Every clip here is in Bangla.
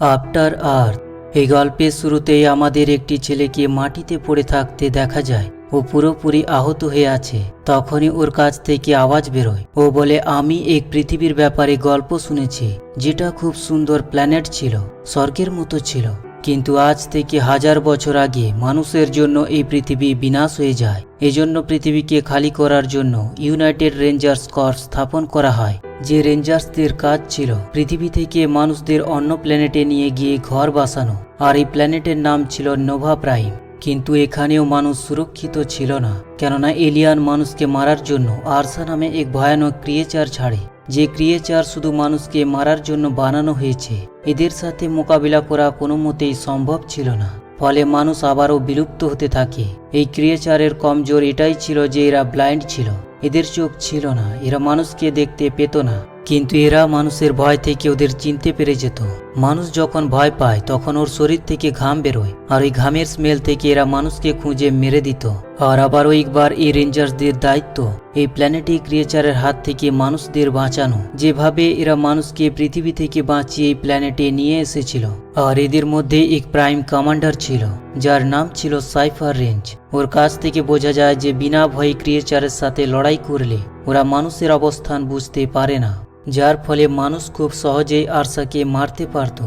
আফটার আর্থ এই গল্পের শুরুতেই আমাদের একটি ছেলেকে মাটিতে পড়ে থাকতে দেখা যায়। ও পুরোপুরি আহত হয়ে আছে। তখনই ওর কাছ থেকে আওয়াজ বেরোয়। ও বলে, আমি এক পৃথিবীর ব্যাপারে গল্প শুনেছি, যেটা খুব সুন্দর প্ল্যানেট ছিল, স্বর্গের মতো ছিল। কিন্তু আজ থেকে হাজার বছর আগে মানুষের জন্য এই পৃথিবী বিনাশ হয়ে যায়। এজন্য পৃথিবীকে খালি করার জন্য ইউনাইটেড রেঞ্জার্স কর স্থাপন করা হয়। যে রেঞ্জার্সদের কাজ ছিল পৃথিবী থেকে মানুষদের অন্য প্ল্যানেটে নিয়ে গিয়ে ঘর বাসানো আর এই প্ল্যানেটের নাম ছিল নোভা প্রাইম। কিন্তু এখানেও মানুষ সুরক্ষিত ছিল না, কেননা এলিয়ান মানুষকে মারার জন্য আরসা নামে এক ভয়ানক ক্রিয়েচার ছাড়ে। যে ক্রিয়েচার শুধু মানুষকে মারার জন্য বানানো হয়েছে, এদের সাথে মোকাবিলা করা কোনো মতেই সম্ভব ছিল না। ফলে মানুষ আবারও বিলুপ্ত হতে থাকে। এই ক্রিয়েচারের কমজোর এটাই ছিল যে এরা ব্লাইন্ড ছিল। এদের চোখ ছিল না। এরা মানুষকে দেখতে পেত না। কিন্তু এরা মানুষের ভয় থেকে ওদের চিনতে পেরে যেত। মানুষ যখন ভয় পায়, তখন ওর শরীর থেকে ঘাম বেরোয়, আর ওই ঘামের স্মেল থেকে এরা মানুষকে খুঁজে মেরে দিত। আর আবারও একবার এই রেঞ্জার্সদের দায়িত্ব, এই প্ল্যানেটিক ক্রিয়েচারের হাত থেকে মানুষদের বাঁচানো। যেভাবে এরা মানুষকে পৃথিবী থেকে বাঁচিয়ে এই প্ল্যানেটে নিয়ে এসেছিল। আর এদের মধ্যে এক প্রাইম কমান্ডার ছিল, যার নাম ছিল সাইফার রেঞ্জ ওর কাছ থেকে বোঝা যায় যে বিনা ভয়ে ক্রিয়েচারের সাথে লড়াই করলে ওরা মানুষের অবস্থান বুঝতে পারে না, যার ফলে মানুষ খুব সহজেই আরসাকে মারতে পারত।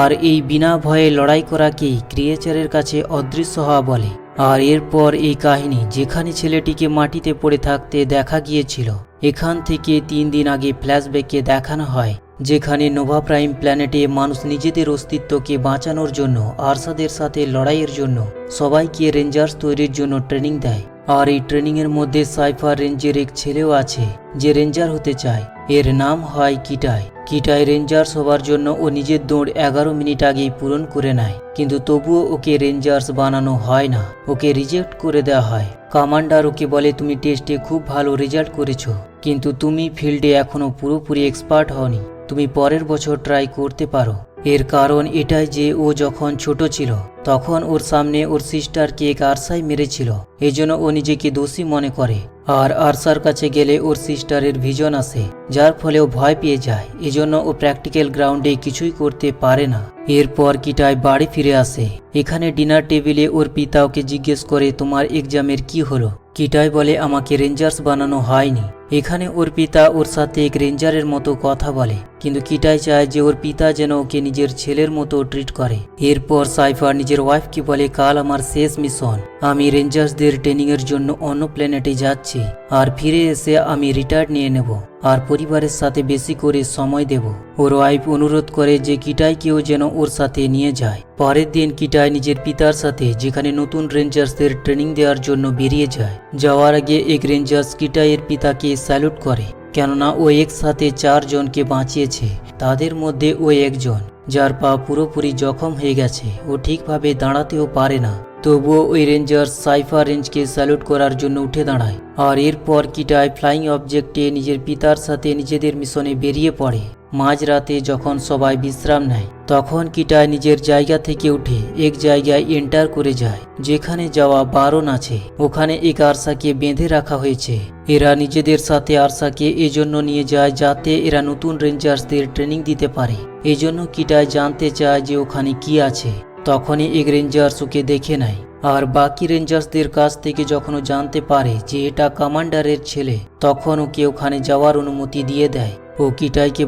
আর এই বিনা ভয়ে লড়াই করাকেই ক্রিয়েচারের কাছে অদৃশ্য হওয়া বলে। আর এরপর এই কাহিনী যেখানে ছেলেটিকে মাটিতে পড়ে থাকতে দেখা গিয়েছিল, এখান থেকে তিন দিন আগে ফ্ল্যাশব্যাকে দেখানো হয়, যেখানে নোভা প্রাইম প্ল্যানেটে মানুষ নিজেদের অস্তিত্বকে বাঁচানোর জন্য আরসাদের সাথে লড়াইয়ের জন্য সবাইকে রেঞ্জার্স তৈরির জন্য ট্রেনিং দেয়। আর এই ট্রেনিংয়ের মধ্যে সাইফার রেঞ্জের এক ছেলেও আছে, যে রেঞ্জার হতে চায়। এর নাম হয় কিটাই। কিটাই রেঞ্জার্স হবার জন্য ও নিজের দৌড় এগারো মিনিট আগেই পূরণ করে নেয়। কিন্তু তবুও ওকে রেঞ্জার্স বানানো হয় না। ওকে রিজেক্ট করে দেওয়া হয়। কমান্ডার ওকে বলে, তুমি টেস্টে খুব ভালো রেজাল্ট করেছ। কিন্তু তুমি ফিল্ডে এখনও পুরোপুরি এক্সপার্ট হওনি। তুমি পরের বছর ট্রাই করতে পারো। এর কারণ এটাই যে ও যখন ছোট ছিল, তখন ওর সামনে ওর সিস্টারকে এক আরসাই মেরেছিল, এজন্য ও নিজেকে দোষী মনে করে। আর আরসার কাছে গেলে ওর সিস্টারের ভিজন আসে যার ফলে ও ভয় পেয়ে যায়, এজন্য ও প্র্যাকটিক্যাল গ্রাউন্ডে কিছুই করতে পারে না। এরপর কিটায় বাড়ি ফিরে আসে। এখানে ডিনার টেবিলে ওর পিতা ওকে জিজ্ঞেস করে, তোমার এক্সামের কি হলো? কিটাই বলে, আমাকে রেঞ্জার্স বানানো হয়নি। এখানে ওর পিতা ওর সাথে রেঞ্জারের মতো কথা বলে, কিন্তু কিটাই চায় যে ওর পিতা যেন ওকে নিজের ছেলের মতো ট্রিট করে। এরপর সাইফার নিজের ওয়াইফকে বলে, কাল আমার শেষ মিশন আমি রেঞ্জার্সদের ট্রেনিং এর জন্য অন্য প্ল্যানেটে যাচ্ছি, আর ফিরে এসে আমি রিটায়ার নিয়ে নেব, আর পরিবারের সাথে বেশি করে সময় দেব। ওর ওয়াইফ অনুরোধ করে যে কিটাইকেও যেন ওর সাথে নিয়ে যায়। পরের দিন কিটাই নিজের পিতার সাথে, যেখানে নতুন রেঞ্জার্সদের ট্রেনিং দেওয়ার জন্য বেরিয়ে যায়। যাওয়ার আগে এক রেঞ্জার্স কিটাইয়ের পিতাকে স্যালুট করে, কেননা ও একসাথে চারজনকে বাঁচিয়েছে, তাদের মধ্যে ও একজন, যার পা পুরোপুরি জখম হয়ে গেছে, ও ঠিকভাবে দাঁড়াতেও পারে না। তবুও ওই রেঞ্জার সাইফার রেঞ্জকে স্যালুট করার জন্য উঠে দাঁড়ায়, আর এরপর কিটায় ফ্লাইং অবজেক্টে নিজের পিতার সাথে নিজেদের মিশনে বেরিয়ে পড়ে। মাঝরাতে যখন সবাই বিশ্রাম নেয়, তখন কিটায় নিজের জায়গা থেকে উঠে এক জায়গায় এন্টার করে যায়, যেখানে যাওয়া বারণ আছে। ওখানে এক আরসাকে বেঁধে রাখা হয়েছে। এরা নিজেদের সাথে আরসাকে এজন্য নিয়ে যায় যাতে এরা নতুন রেঞ্জার্সদের ট্রেনিং দিতে পারে। এজন্য কিটায় জানতে চায় যে ওখানে কি আছে। তখনই এক রেঞ্জার্স ওকে দেখে নেয়। আর বাকি রেঞ্জার্সদের কাছ থেকে যখন জানতে পারে যে এটা কমান্ডারের ছেলে, তখন ওকে ওখানে যাওয়ার অনুমতি দিয়ে দেয়। ও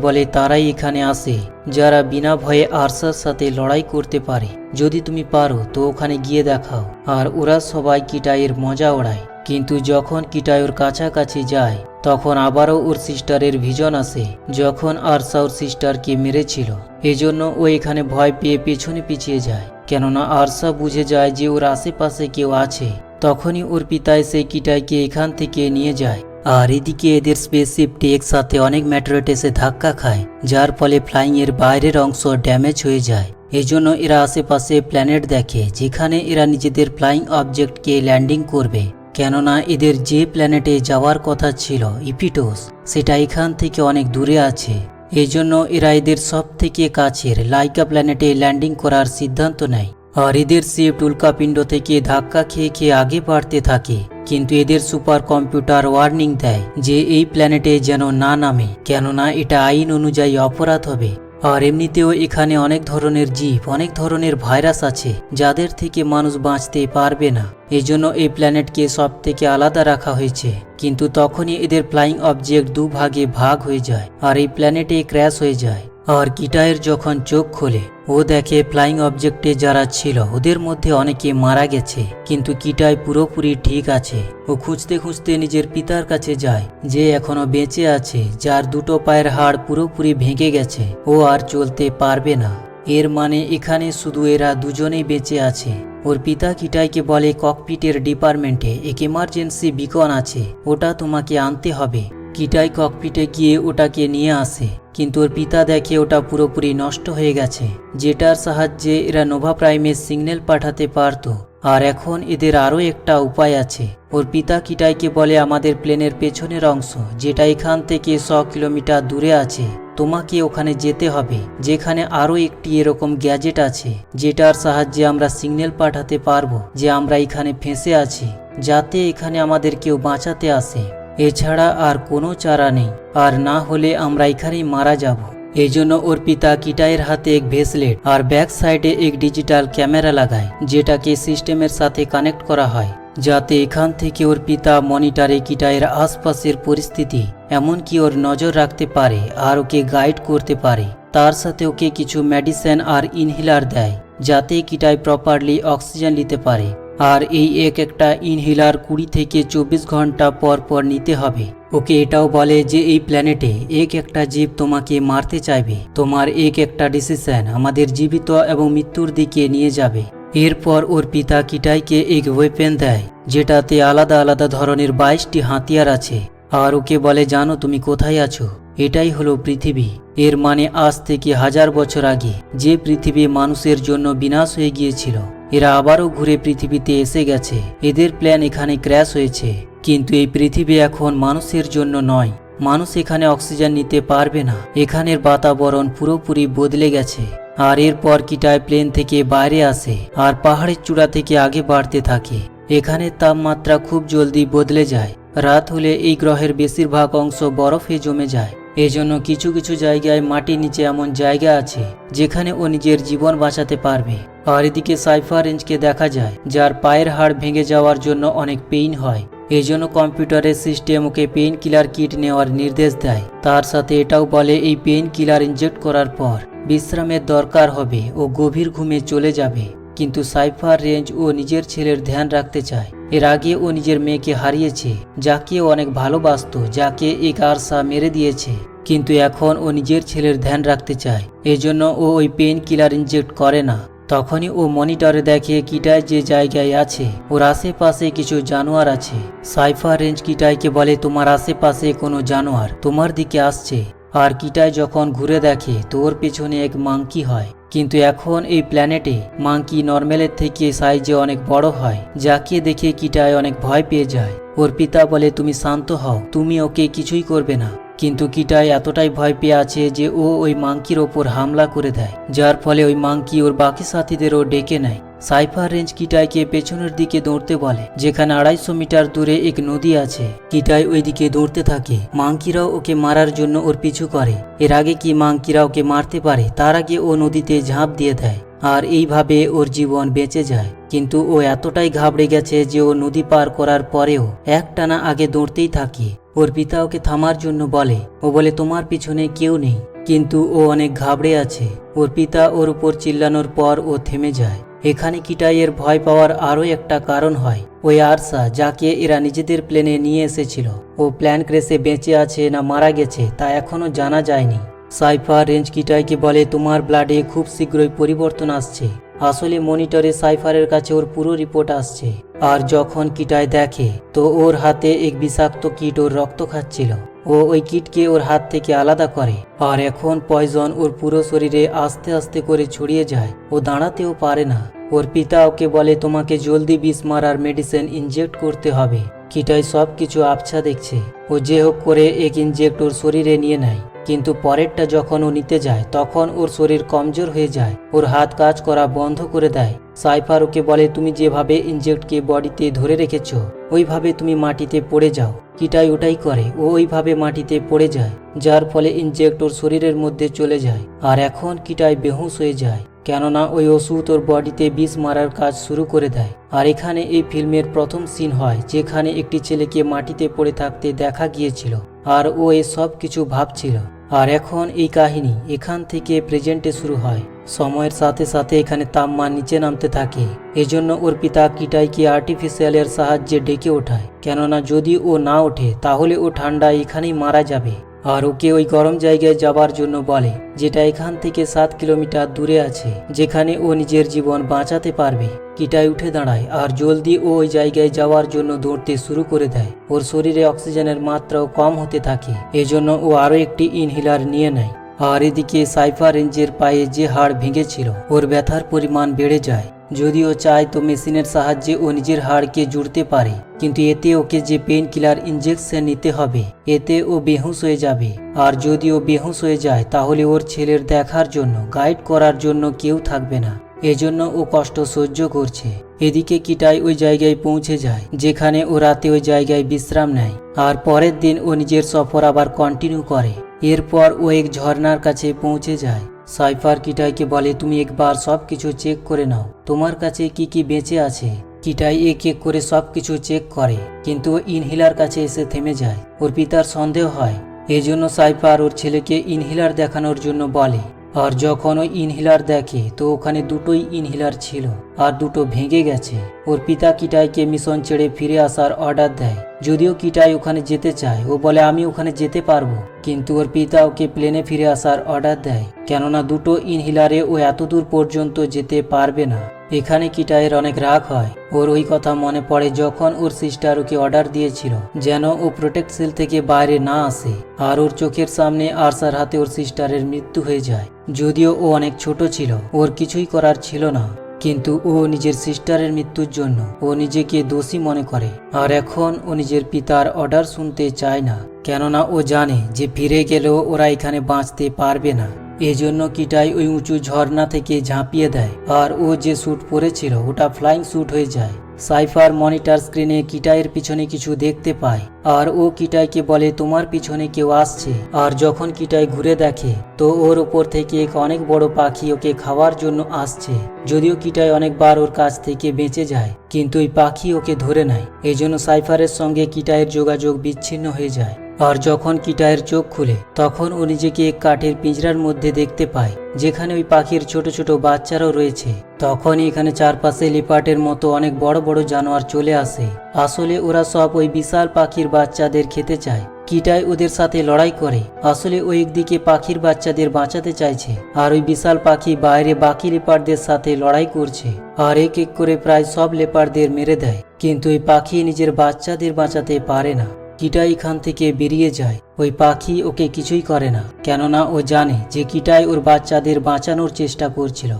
বলে, তারাই এখানে আসে যারা বিনা ভয়ে আরসার সাথে লড়াই করতে পারে, যদি তুমি পারো, তো ওখানে গিয়ে দেখাও। আর ওরা সবাই কিটাইয়ের মজা ওড়ায়। কিন্তু যখন কিটাই ওর কাছাকাছি যায়, তখন আবারও ওর সিস্টারের ভিজন আসে, যখন আরসা ওর সিস্টারকে মেরেছিল। এজন্য ও এখানে ভয় পেয়ে পেছনে পিছিয়ে যায়। কেননা আরসা বুঝে যায় যে ওর আশেপাশে কেউ আছে। তখনই ওর পিতা এসে কিটাইকে এখান থেকে নিয়ে যায়। আর এদিকে এদের স্পেসশিপটি একসাথে অনেক ম্যাটারেট এসে ধাক্কা খায়, যার ফলে ফ্লাইং এর বাইরের অংশ ড্যামেজ হয়ে যায়। এজন্য এরা আশেপাশে প্ল্যানেট দেখে, যেখানে এরা নিজেদের ফ্লাইং অবজেক্টকে ল্যান্ডিং করবে। কেননা এদের যে প্ল্যানেটে যাওয়ার কথা ছিল ইপিটোস সেটা এখান থেকে অনেক দূরে আছে। এজন্য এরা এদের সব থেকে কাছের লাইকা প্ল্যানেটে ল্যান্ডিং করার সিদ্ধান্ত নেয়। আর এদের শিফট উল্কাপিণ্ড থেকে ধাক্কা খেয়ে খেয়ে আগে বাড়তে থাকে। কিন্তু এদের সুপার কম্পিউটার ওয়ার্নিং দেয় যে এই প্ল্যানেটে যেন না নামে, কেননা এটা আইন অনুযায়ী অপরাধ হবে। আর এমনিতেও এখানে অনেক ধরনের জীব, অনেক ধরনের ভাইরাস আছে, যাদের থেকে মানুষ বাঁচতে পারবে না। এজন্য এই প্ল্যানেটকে সব থেকে আলাদা রাখা হয়েছে। কিন্তু তখনই এদের ফ্লাইং অবজেক্ট দু ভাগে ভাগ হয়ে যায়, আর এই প্ল্যানেটে ক্র্যাশ হয়ে যায়। আর কিটায়ের যখন চোখ খোলে ও দেখে ফ্লাইং অবজেক্টে যারা ছিল ওদের মধ্যে অনেকে মারা গেছে। কিন্তু কিটাই পুরোপুরি ঠিক আছে। ও খুঁজতে খুঁজতে নিজের পিতার কাছে যায়, যে এখনও বেঁচে আছে, যার দুটো পায়ের হাড় পুরোপুরি ভেঙে গেছে। ও আর চলতে পারবে না। এর মানে এখানে শুধু এরা দুজনেই বেঁচে আছে। ওর পিতা কিটাইকে বলে ককপিটের ডিপার্টমেন্টে এক এমার্জেন্সি বিকন আছে। ওটা তোমাকে আনতে হবে। কিটাই ককপিটে গিয়ে ওটাকে নিয়ে আসে, কিন্তু ওর পিতা দেখে ওটা পুরোপুরি নষ্ট হয়ে গেছে। যেটার সাহায্যে এরা নোভা প্রাইমের সিগন্যাল পাঠাতে পারতো। আর এখন এদের আরও একটা উপায় আছে। ওর পিতা কিটাইকে বলে, আমাদের প্লেনের পেছনের অংশ, যেটা এখান থেকে শ কিলোমিটার দূরে আছে, তোমাকে ওখানে যেতে হবে, যেখানে আরও একটি এরকম গ্যাজেট আছে, যেটার সাহায্যে আমরা সিগন্যাল পাঠাতে পারব যে আমরা এখানে ফেঁসে আছি, যাতে এখানে আমাদের কেউ বাঁচাতে আসে। এছাড়া আর কোনো চারা নেই। আর না হলে আমরা এখানেই মারা যাব। এই জন্য ওর পিতা কিটাইয়ের হাতে এক ভেসলেট আর ব্যাক সাইডে এক ডিজিটাল ক্যামেরা লাগায়, যেটাকে সিস্টেমের সাথে কানেক্ট করা হয়, যাতে এখান থেকে ওর পিতা মনিটারে কিটাইয়ের আশপাশের পরিস্থিতি, এমনকি ওর নজর রাখতে পারে আর ওকে গাইড করতে পারে। তার সাথে ওকে কিছু মেডিসিন আর ইনহেলার দেয়, যাতে কিটাই প্রপারলি অক্সিজেন নিতে পারে। আর এই এক একটা ইনহেলার কুড়ি থেকে চব্বিশ ঘণ্টা পর পর নিতে হবে। ওকে এটাও বলে যে এই প্ল্যানেটে এক একটা জীব তোমাকে মারতে চাইবে। তোমার এক একটা ডিসিশন আমাদের জীবিত এবং মৃত্যুর দিকে নিয়ে যাবে। এরপর ওর পিতা কিটাইকে এক ওয়েপেন দেয়, যেটাতে আলাদা আলাদা ধরনের বাইশটি হাতিয়ার আছে। আর ওকে বলে, জানো তুমি কোথায় আছো? এটাই হলো পৃথিবী। এর মানে আজ থেকে হাজার বছর আগে যে পৃথিবী মানুষের জন্য বিনাশ হয়ে গিয়েছিল এরা আবারও ঘুরে পৃথিবীতে এসে গেছে। এদের প্ল্যান এখানে ক্র্যাশ হয়েছে। কিন্তু এই পৃথিবী এখন মানুষের জন্য নয়। মানুষ এখানে অক্সিজেন নিতে পারবে না। এখানের বাতাবরণ পুরোপুরি বদলে গেছে। আর এরপর কিটায় প্লেন থেকে বাইরে আসে আর পাহাড়ের চূড়া থেকে আগে বাড়তে থাকে। এখানের তাপমাত্রা খুব জলদি বদলে যায়। রাত হলে এই গ্রহের বেশিরভাগ অংশ বরফে জমে যায়। এজন্য কিছু কিছু জায়গায় মাটির নিচে এমন জায়গা আছে, যেখানে ও নিজের জীবন বাঁচাতে পারবে। আর এদিকে সাইফার রেঞ্জকে দেখা যায়, যার পায়ের হাড় ভেঙে যাওয়ার জন্য অনেক পেইন হয়। এই জন্য কম্পিউটারের সিস্টেম ওকে পেইন কিলার কিট নেওয়ার নির্দেশ দেয়। তার সাথে এটাও বলে, এই পেইন কিলার ইনজেক্ট করার পর বিশ্রামের দরকার হবে ও গভীর ঘুমে চলে যাবে। কিন্তু সাইফার রেঞ্জ ও নিজের ছেলের ধ্যান রাখতে চায়। এর আগে ও নিজের মেয়েকে হারিয়েছে, যাকে ও অনেক ভালোবাসত, যাকে এক আরসা মেরে দিয়েছে। কিন্তু এখন ও নিজের ছেলের ধ্যান রাখতে চায়। এজন্য ও ওই পেন কিলার ইনজেক্ট করে না। তখনই ও মনিটরে দেখে কিটায় যে জায়গায় আছে, ওর আশেপাশে কিছু জানোয়ার আছে। সাইফার রেঞ্জ কিটাইকে বলে, তোমার আশেপাশে কোনো জানোয়ার তোমার দিকে আসছে। আর কিটায় যখন ঘুরে দেখে, তোর পেছনে এক মাংকি হয়। কিন্তু এখন এই প্ল্যানেটে মাংকি নর্মেলের থেকে সাইজে অনেক বড় হয়, যাকে দেখে কিটায় অনেক ভয় পেয়ে যায়। ওর পিতা বলে, তুমি শান্ত হও, তুমি ওকে কিছুই করবে না। কিন্তু কিটাই এতটাই ভয় পেয়ে আছে যে ও ওই মাংকির ওপর হামলা করে দেয়, যার ফলে ওই মাংকি ওর বাকি সাথীদেরও ডেকে নেয়। সাইফার রেঞ্জ কিটাইকে পেছনের দিকে দৌড়তে বলে, যেখানে আড়াইশো মিটার দূরে এক নদী আছে। কিটাই ওই দিকে দৌড়তে থাকে। মাংকিরাও ওকে মারার জন্য ওর পিছু করে। এর আগে কি মাংকিরা ওকে মারতে পারে, তার আগে ও নদীতে ঝাঁপ দিয়ে দেয়। আর এইভাবে ওর জীবন বেঁচে যায়। কিন্তু ও এতটাই ঘাবড়ে গেছে যে ও নদী পার করার পরেও একটানা আগে দৌড়তেই থাকে। ওর পিতা ওকে থামার জন্য বলে, ও বলে, তোমার পিছনে কেউ নেই। কিন্তু ও অনেক ঘাবড়ে আছে। ওর পিতা ওর উপর চিল্লানোর পর ও থেমে যায়। এখানে কিটাইয়ের ভয় পাওয়ার আরও একটা কারণ হয়। ওই আরসা যাকে এরা নিজেদের প্লেনে নিয়ে এসেছিল। ও প্ল্যান ক্রেসে বেঁচে আছে না মারা গেছে তা এখনও জানা যায়নি। সাইফার রেঞ্জ কিটাইকে বলে, তোমার ব্লাডে খুব শীঘ্রই পরিবর্তন আসছে। আসলে মনিটরে সাইফারের কাছে ওর পুরো রিপোর্ট আসছে। আর যখন কিটাই দেখে, তো ওর হাতে এক বিষাক্ত কিট ওর রক্ত খাচ্ছিল। ও ওই কিটকে ওর হাত থেকে আলাদা করে। আর এখন পয়জন ওর পুরো শরীরে আস্তে আস্তে করে ছড়িয়ে যায়। ও দাঁড়াতেও পারে না। ওর পিতা ওকে বলে, তোমাকে জলদি বিষ মারার মেডিসিন ইনজেক্ট করতে হবে। কিটাই সব কিছু আবছা দেখছে। ও যে হোক করে এক ইনজেক্ট ওর শরীরে নিয়ে নেয়। কিন্তু পরেরটা যখন ও নিতে যায়, তখন ওর শরীর কমজোর হয়ে যায়। ওর হাত কাজ করা বন্ধ করে দেয়। সাইফার ওকে বলে, তুমি যেভাবে ইনজেক্টকে বডিতে ধরে রেখেছ, ওইভাবে তুমি মাটিতে পড়ে যাও। কিটাই ওটাই করে, ও ওইভাবে মাটিতে পড়ে যায়, যার ফলে ইনজেক্ট ওর শরীরের মধ্যে চলে যায়। আর এখন কিটাই বেহুশ হয়ে যায়, কেননা ওই ওষুধ ওর বডিতে বিষ মারার কাজ শুরু করে দেয়। আর এখানে এই ফিল্মের প্রথম সিন হয়, যেখানে একটি ছেলেকে মাটিতে পড়ে থাকতে দেখা গিয়েছিল, আর ও এ সব কিছু ভাবছিল। আর এখন এই কাহিনী এখান থেকে প্রেজেন্টে শুরু হয়। সময়ের সাথে সাথে এখানে তাপমান নিচে নামতে থাকে। এজন্য ওর পিতা কিটাইকে আর্টিফিশিয়ালের সাহায্যে ডেকে ওঠায়। কেননা যদি ও না ওঠে, তাহলে ও ঠান্ডা এখানেই মারা যাবে। আর ওকে ওই গরম জায়গায় যাবার জন্য বলে, যেটা এখান থেকে সাত কিলোমিটার দূরে আছে, যেখানে ও নিজের জীবন বাঁচাতে পারবে। কিটাই উঠে দাঁড়ায় আর জলদি ও ওই জায়গায় যাওয়ার জন্য দৌড়তে শুরু করে দেয়। ওর শরীরে অক্সিজেনের মাত্রাও কম হতে থাকে, এজন্য ও আরও একটি ইনহেলার নিয়ে নেয়। আর এদিকে সাইফার রেঞ্জের পায়ে যে হাড় ভেঙেছিল, ওর ব্যথার পরিমাণ বেড়ে যায়। যদিও চায় তো মেশিনের সাহায্যে ও নিজের হাড়কে জুড়তে পারে, কিন্তু এতে ওকে যে পেন কিলার ইঞ্জেকশন নিতে হবে, এতে ও বেহুশ হয়ে যাবে। আর যদি ও বেহুশ হয়ে যায়, তাহলে ওর ছেলের দেখার জন্য গাইড করার জন্য কেউ থাকবে না। এজন্য ও কষ্ট সহ্য করছে। এদিকে কিটাই ওই জায়গায় পৌঁছে যায়, যেখানে ও রাতে ওই জায়গায় বিশ্রাম নেয়। আর পরের দিন ও নিজের সফর আবার কন্টিনিউ করে। এরপর ও এক ঝর্ণার কাছে পৌঁছে যায়। সাইফার কিটাইকে বলে, তুমি একবার সব কিছু চেক করে নাও। তোমার কাছে কি কি বেঁচে আছে? কিটাই এক এক করে সব কিছু চেক করে। কিন্তু ইনহেলার কাছে এসে থেমে যায়। ওর পিতার সন্দেহ হয়। এজন্য সাইফার ওর ছেলেকে ইনহিলার দেখানোর জন্য বলে আর যখন ওই ইনহেলার দেখে, তো ওখানে দুটোই ইনহেলার ছিল, আর দুটো ভেঙে গেছে। ওর পিতা কিটাইকে মিশন ছেড়ে ফিরে আসার অর্ডার দেয়। যদিও কিটাই ওখানে যেতে চায়, ও বলে, আমি ওখানে যেতে পারব। কিন্তু ওর পিতা ওকে প্লেনে ফিরে আসার অর্ডার দেয়। কেননা দুটো ইনহিলারে ও এত দূর পর্যন্ত যেতে পারবে না। এখানে কিটাইয়ের অনেক রাগ হয়। ওর ওই কথা মনে পড়ে যখন ওর সিস্টার ওকে অর্ডার দিয়েছিল, যেন ও প্রোটেক্ট সেল থেকে বাইরে না আসে। আর ওর চোখের সামনে আরসার হাতে ওর সিস্টারের মৃত্যু হয়ে যায়। যদিও ও অনেক ছোট ছিল, ওর কিছুই করার ছিল না। কিন্তু ও নিজের সিস্টারের মৃত্যুর জন্য, ও নিজেকে দোষী মনে করে। আর এখন ও নিজের পিতার অর্ডার শুনতে চায় না, কেননা ও জানে যে ফিরে গেলেও ওরা এখানে বাঁচতে পারবে না। এজন্য কিটাই ওই উঁচু ঝর্ণা থেকে ঝাঁপিয়ে দেয়। আর ও যে স্যুট পরেছিল, ওটা ফ্লাইং স্যুট হয়ে যায়। সাইফার মনিটর স্ক্রিনে কিটাইয়ের পিছনে কিছু দেখতে পায়। আর ও কিটাইকে বলে, তোমার পিছনে কেউ আসছে। আর যখন কিটাই ঘুরে দেখে, তো ওর ওপর থেকে এক অনেক বড় পাখি ওকে খাওয়ার জন্য আসছে। যদিও কিটাই অনেকবার ওর কাছ থেকে বেঁচে যায়, কিন্তু ওই পাখি ওকে ধরে নেয়। এজন্য সাইফারের সঙ্গে কিটাইয়ের যোগাযোগ বিচ্ছিন্ন হয়ে যায়। আর যখন কিটায়ের চোখ খুলে, তখন ও নিজেকে এক কাঠের পিঁজরার মধ্যে দেখতে পায়, যেখানে ওই পাখির ছোট ছোট বাচ্চারাও রয়েছে। তখনই এখানে চারপাশে লিপাটের মতো অনেক বড় বড় জানোয়ার চলে আসে। আসলে ওরা সব ওই বিশাল পাখির বাচ্চাদের খেতে চায়। কিটাই ওদের সাথে লড়াই করে। আসলে ওই একদিকে পাখির বাচ্চাদের বাঁচাতে চাইছে, আর ওই বিশাল পাখি বাইরে বাকি লেপারদের সাথে লড়াই করছে, আর এক এক করে প্রায় সব লেপারদের মেরে দেয়। কিন্তু ওই পাখি নিজের বাচ্চাদের বাঁচাতে পারে না। কিটাই এখান থেকে বেরিয়ে যায়। ওই পাখি ওকে কিছুই করে না, কেননা ও জানে যে কিটাই ওর বাচ্চাদের বাঁচানোর চেষ্টা করছিল।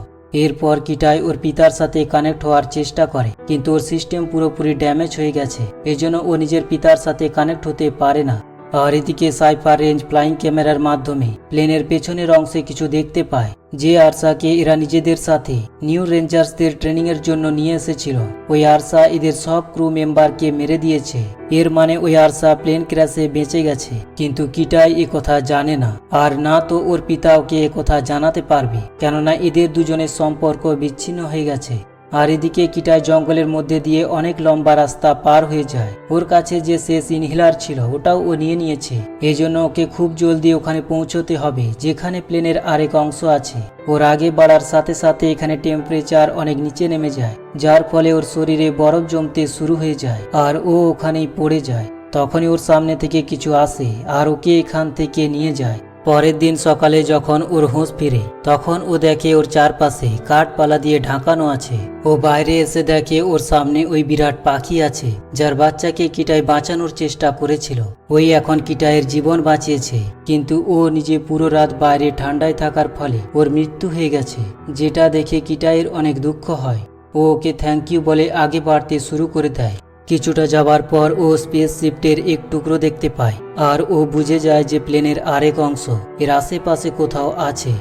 এরপর কিটাই ওর পিতার সাথে কানেক্ট হওয়ার চেষ্টা করে, কিন্তু ওর সিস্টেম পুরোপুরি ড্যামেজ হয়ে গেছে। এজন্য ও নিজের পিতার সাথে কানেক্ট হতে পারে না। আর এদিকে সাইফার রেঞ্জ ফ্লাইং ক্যামেরার মাধ্যমে প্লেনের পেছনের অংশে কিছু দেখতে পায়। যে আরসাকে এরা নিজেদের সাথে নিউ রেঞ্জার্সদের ট্রেনিং এর জন্য নিয়ে এসেছিল। ওই আরসা এদের সব ক্রু মেম্বারকে মেরে দিয়েছে। এর মানে ওই আরসা প্লেন ক্র্যাশে বেঁচে গেছে। কিন্তু কিটাই এ কথা জানে না। আর না তো ওর পিতা ওকে কথা জানাতে পারবে। কেননা এদের দুজনের সম্পর্ক বিচ্ছিন্ন হয়ে গেছে। আর এদিকে কিটায় জঙ্গলের মধ্যে দিয়ে অনেক লম্বা রাস্তা পার হয়ে যায়। ওর কাছে যে শেষ ইনহেলার ছিল, ওটাও ও নিয়ে নিয়েছে। এজন্য ওকে খুব জলদি ওখানে পৌঁছতে হবে, যেখানে প্লেনের আরেক অংশ আছে। ওর আগে বাড়ার সাথে সাথে এখানে টেম্পারেচার অনেক নিচে নেমে যায়, যার ফলে ওর শরীরে বরফ জমতে শুরু হয়ে যায় আর ও ওখানেই পড়ে যায়। তখনই ওর সামনে থেকে কিছু আসে আর ওকে এখান থেকে নিয়ে যায়। পরের দিন সকালে যখন ওর হুঁশ ফিরে, তখন ও দেখে ওর চারপাশে কাঠপালা দিয়ে ঢাকানো আছে। ও বাইরে এসে দেখে ওর সামনে ওই বিরাট পাখি আছে, যার বাচ্চাকে কিটাই বাঁচানোর চেষ্টা করেছিল। ওই এখন কিটাইয়ের জীবন বাঁচিয়েছে, কিন্তু ও নিজে পুরো রাত বাইরে ঠান্ডায় থাকার ফলে ওর মৃত্যু হয়ে গেছে, যেটা দেখে কিটাইয়ের অনেক দুঃখ হয়। ও ওকে থ্যাংক ইউ বলে আগে বাড়তে শুরু করে দেয়। কিছুটা যাবার পর ও স্পেস শিফটের এক টুকরো দেখতে পায়, আর ও বুঝে যায় যে প্লেনের আরেক অংশ এর আশেপাশে কোথাও আছে,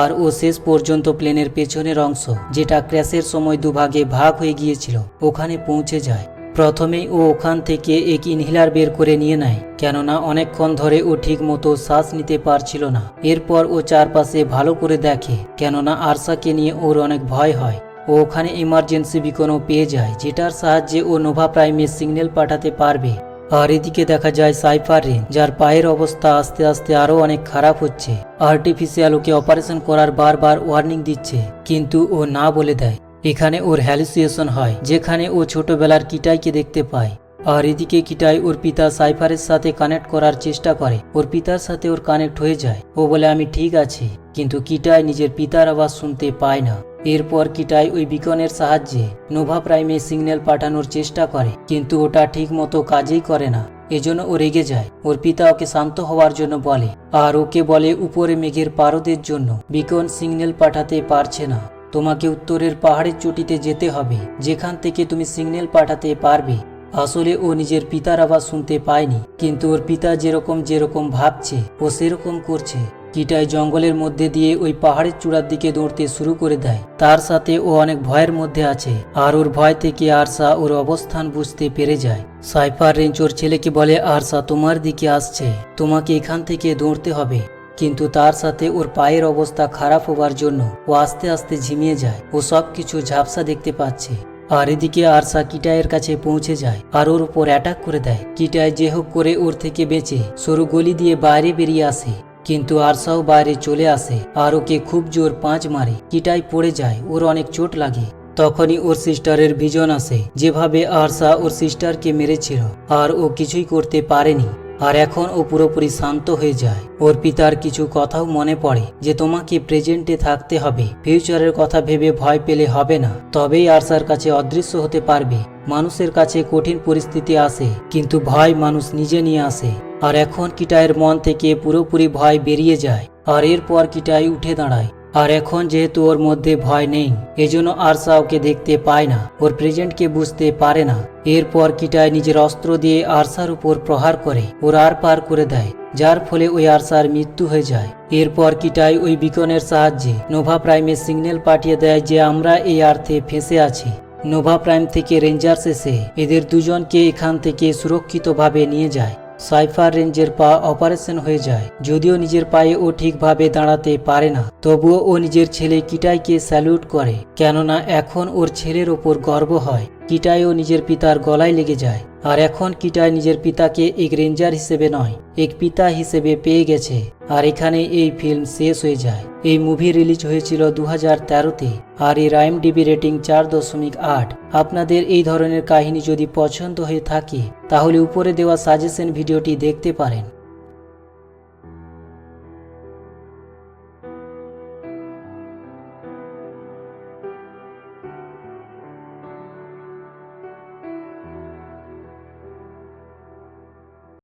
আর ও শেষ পর্যন্ত প্লেনের পেছনের অংশ, যেটা ক্র্যাশের সময় দুভাগে ভাগ হয়ে গিয়েছিল, ওখানে পৌঁছে যায়। প্রথমেই ও ওখান থেকে এক ইনহেলার বের করে নিয়ে নেয়, কেননা অনেকক্ষণ ধরে ও ঠিক মতো শ্বাস নিতে পারছিল না। এরপর ও চারপাশে ভালো করে দেখে, কেননা আরশাকে নিয়ে ওর অনেক ভয় হয়। ও ওখানে ইমার্জেন্সি বিকনও পেয়ে যায়, যেটার সাহায্যে ও নোভা প্রাইমে সিগন্যাল পাঠাতে পারবে। আর এদিকে দেখা যায় সাইফার রেন যার পায়ের অবস্থা আস্তে আস্তে আরও অনেক খারাপ হচ্ছে। আর্টিফিশিয়াল ওকে অপারেশন করার বারবার ওয়ার্নিং দিচ্ছে, কিন্তু ও না বলে দেয়। এখানে ওর হ্যালুসিয়েশন হয়, যেখানে ও ছোটবেলার কিটাইকে দেখতে পায়। আর এদিকে কিটাই ওর পিতা সাইফারের সাথে কানেক্ট করার চেষ্টা করে। ওর পিতার সাথে ওর কানেক্ট হয়ে যায়। ও বলে, আমি ঠিক আছি। কিন্তু কিটাই নিজের পিতার আওয়াজ শুনতে পায় না। এরপর কিটাই ওই বিকনের সাহায্যে নোভা প্রাইমে সিগন্যাল পাঠানোর চেষ্টা করে, কিন্তু ওটা ঠিক মতো কাজেই করে না। এজন্য ও রেগে যায়। ওর পিতা ওকে শান্ত হওয়ার জন্য বলে, আর ওকে বলে উপরে মেঘের পারদের জন্য, বিকন সিগন্যাল পাঠাতে পারছে না। তোমাকে উত্তরের পাহাড়ের চটিতে যেতে হবে, যেখান থেকে তুমি সিগন্যাল পাঠাতে পারবে। আসলে ও নিজের পিতার আওয়াজ শুনতে পায়নি, কিন্তু ওর পিতা যেরকম যেরকম ভাবছে, ও সেরকম করছে। কিটাই জঙ্গলের মধ্যে দিয়ে ওই পাহাড়ের চূড়ার দিকে দৌড়তে শুরু করে দেয়। তার সাথে ও অনেক ভয়ের মধ্যে আছে আর ওর ভয় থেকে আরসা ওর অবস্থান বুঝতে পেরে যায়। সাইফার রেঞ্জ ওর ছেলেকে বলে, আরসা, তোমার দিকে আসছে। তোমাকে এখান থেকে দৌড়তে হবে। কিন্তু তার সাথে ওর পায়ের অবস্থা খারাপ হবার জন্য ও আস্তে আস্তে ঝিমিয়ে যায়। ও সব কিছু ঝাপসা দেখতে পাচ্ছে। আর এদিকে আরসা কিটায়ের কাছে পৌঁছে যায় আর ওর উপর অ্যাটাক করে দেয়। কিটায় যে হোক করে ওর থেকে বেঁচে সরু গলি দিয়ে বাইরে বেরিয়ে আসে। কিন্তু আরসাও বাইরে চলে আসে আর ওকে খুব জোর পাঁচ মারে। কিটাই পড়ে যায়, ওর অনেক চোট লাগে। তখনই ওর সিস্টারের ভিজন আসে, যেভাবে আরসা ওর সিস্টারকে মেরেছিল, আর ও কিছুই করতে পারেনি। আর এখন ও পুরোপুরি শান্ত হয়ে যায়। ওর পিতার কিছু কথাও মনে পড়ে যে তোমাকে প্রেজেন্টে থাকতে হবে। ফিউচারের কথা ভেবে ভয় পেলে হবে না। তবেই আরসার কাছে অদৃশ্য হতে পারবে। মানুষের কাছে কঠিন পরিস্থিতি আসে, কিন্তু ভয় মানুষ নিজে নিয়ে আসে। আর এখন কিটায়ের মন থেকে পুরোপুরি ভয় বেরিয়ে যায়। আর এরপর কিটাই উঠে দাঁড়ায়। আর এখন যেহেতু ওর মধ্যে ভয় নেই, এজন্য আরসা ওকে দেখতে পায় না। ওর প্রেজেন্টকে বুঝতে পারে না। এরপর কিটায় নিজের অস্ত্র দিয়ে আরসার উপর প্রহার করে, ওর আর পার করে দেয়, যার ফলে ওই আরসার মৃত্যু হয়ে যায়। এরপর কিটাই ওই বিকনের সাহায্যে নোভা প্রাইমে সিগন্যাল পাঠিয়ে দেয় যে আমরা এই আর্থে ফেঁসে আছি। নোভা প্রাইম থেকে রেঞ্জার্স এসে এদের দুজনকে এখান থেকে সুরক্ষিতভাবে নিয়ে যায়। সাইফার রেঞ্জের পা অপারেশন হয়ে যায়। যদিও নিজের পায়ে ও ঠিকভাবে দাঁড়াতে পারে না, তবুও ও নিজের ছেলে কিটাইকে স্যালুট করে, কেননা এখন ওর ছেলের ওপর গর্ব হয়। কিটাইও নিজের পিতার গলায় লেগে যায়। আর এখন কিটায় নিজের পিতাকে এক রেঞ্জার হিসেবে নয়, এক পিতা হিসেবে পেয়ে গেছে। আর এখানে এই ফিল্ম শেষ হয়ে যায়। এই মুভি রিলিজ হয়েছিল দু হাজার তেরোতে আর এই রাইম ডিবি রেটিং চার দশমিক আট। আপনাদের এই ধরনের কাহিনী যদি পছন্দ হয়ে থাকে, তাহলে উপরে দেওয়া সাজেশন ভিডিওটি দেখতে পারেন।